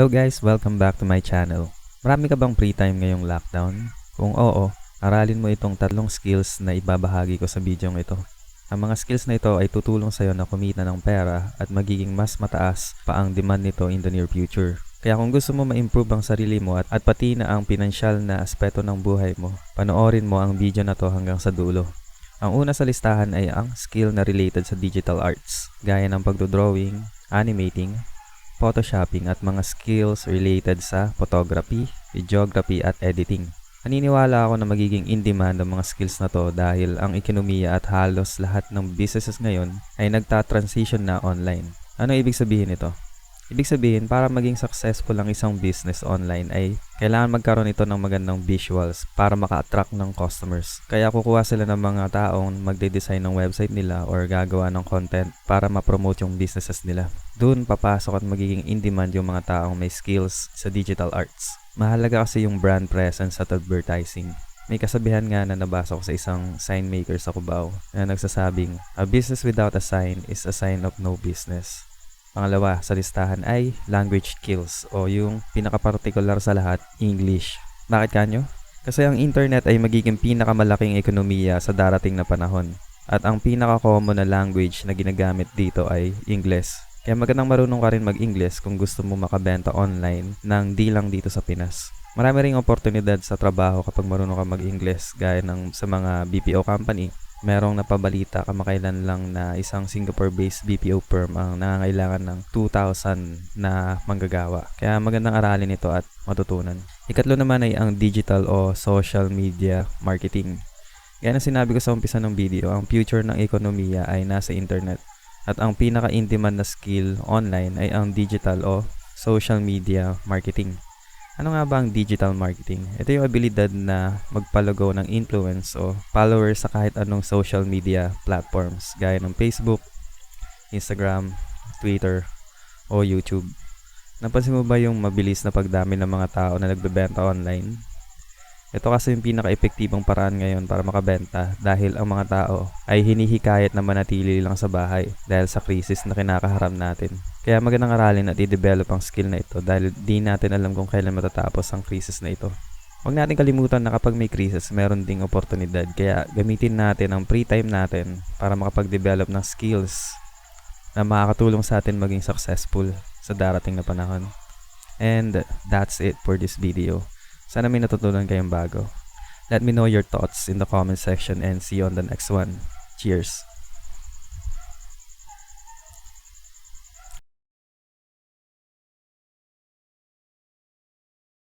Hello guys, welcome back to my channel. Marami ka bang free time ngayong lockdown? Kung oo, aralin mo itong tatlong skills na ibabahagi ko sa video ito. Ang mga skills na ito ay tutulong sa iyo na kumita ng pera at magiging mas mataas pa ang demand nito in the near future. Kaya kung gusto mo ma-improve ang sarili mo at, at pati na ang pinansyal na aspeto ng buhay mo, panoorin mo ang video na to hanggang sa dulo. Ang una sa listahan ay ang skill na related sa digital arts, gaya ng pagdodrawing, animating, photoshopping at mga skills related sa photography, videography at editing. Naniniwala ako na magiging in-demand ang mga skills na to dahil ang ekonomiya at halos lahat ng businesses ngayon ay nagta-transition na online. Ano ibig sabihin nito? Ibig sabihin, para maging successful ang isang business online ay kailangan magkaroon ito ng magandang visuals para maka-attract ng customers. Kaya kukuha sila ng mga taong magde-design ng website nila or gagawa ng content para ma-promote yung businesses nila. Doon papasok at magiging in-demand yung mga taong may skills sa digital arts. Mahalaga kasi yung brand presence at advertising. May kasabihan nga na nabasa ko sa isang sign maker sa Cubao na nagsasabing, A business without a sign is a sign of no business. Pangalawa sa listahan ay language skills o yung pinaka-particular sa lahat, English. Bakit kanyo? Kasi ang internet ay magiging pinakamalaking ekonomiya sa darating na panahon. At ang pinaka-common na language na ginagamit dito ay English. Kaya magandang marunong ka rin mag-English kung gusto mo makabenta online ng di lang dito sa Pinas. Marami ring oportunidad sa trabaho kapag marunong ka mag-English gaya ng sa mga BPO company merong napabalita kamakailan lang na isang Singapore-based BPO firm ang nangangailangan ng 2,000 na manggagawa. Kaya magandang aralin ito at matutunan. Ikatlo naman ay ang digital o social media marketing. Gaya na sinabi ko sa umpisa ng video, ang future ng ekonomiya ay nasa internet. At ang pinaka-in-demand na skill online ay ang digital o social media marketing. Ano nga ba ang digital marketing? Ito yung abilidad na magpalago ng influence o followers sa kahit anong social media platforms gaya ng Facebook, Instagram, Twitter, o YouTube. Napansin mo ba yung mabilis na pagdami ng mga tao na nagbebenta online? Ito kasi yung pinaka-epektibong paraan ngayon para makabenta dahil ang mga tao ay hinihikayat na manatili lang sa bahay dahil sa krisis na kinakaharap natin. Kaya magandang aralin at i-develop ang skill na ito dahil di natin alam kung kailan matatapos ang krisis na ito. Huwag natin kalimutan na kapag may krisis, meron ding oportunidad. Kaya gamitin natin ang free time natin para makapag-develop ng skills na makakatulong sa atin maging successful sa darating na panahon. And that's it for this video. Sana may natutunan kayong bago. Let me know your thoughts in the comment section and see you on the next one. Cheers!